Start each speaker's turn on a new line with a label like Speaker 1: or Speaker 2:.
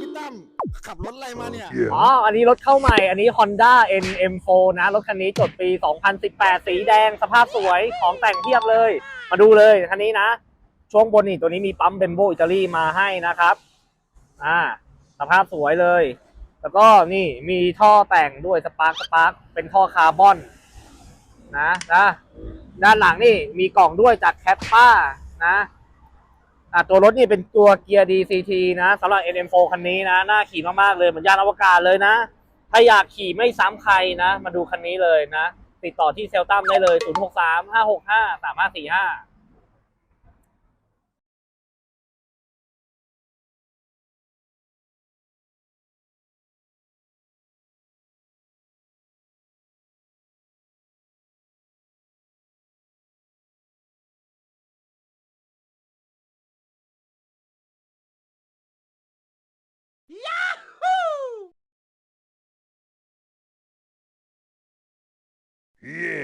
Speaker 1: พี่ตั้มขับรถอะไรมาเนี่ย
Speaker 2: อ๋อ อันนี้รถเข้าใหม่ อันนี้ Honda NM4 นะ รถคันนี้จดปี 2018 สีแดง สภาพสวย ของแต่งเทียบเลย มาดูเลยคันนี้นะ ช่วงบนนี่ตัวนี้มีปั๊มเบมโบอิตาลีมาให้นะครับ อ่า สภาพสวยเลย แล้วก็นี่มีท่อแต่งด้วยสปาร์คสปาร์คเป็นท่อคาร์บอน นะนะ ด้านหลังนี่มีกล่องด้วยจากแคปป้านะอะ ตัวรถนี่เป็นตัวเกียร์ DCT นะสำหรับ NM4 คันนี้นะ น่าขี่มากๆเลยเหมือนยานอวกาศเลยนะ ถ้าอยากขี่ไม่ซ้ำใครนะ มาดูคันนี้เลยนะ ติดต่อที่เซลตัมได้เลย 063 565 3545
Speaker 3: Yeah.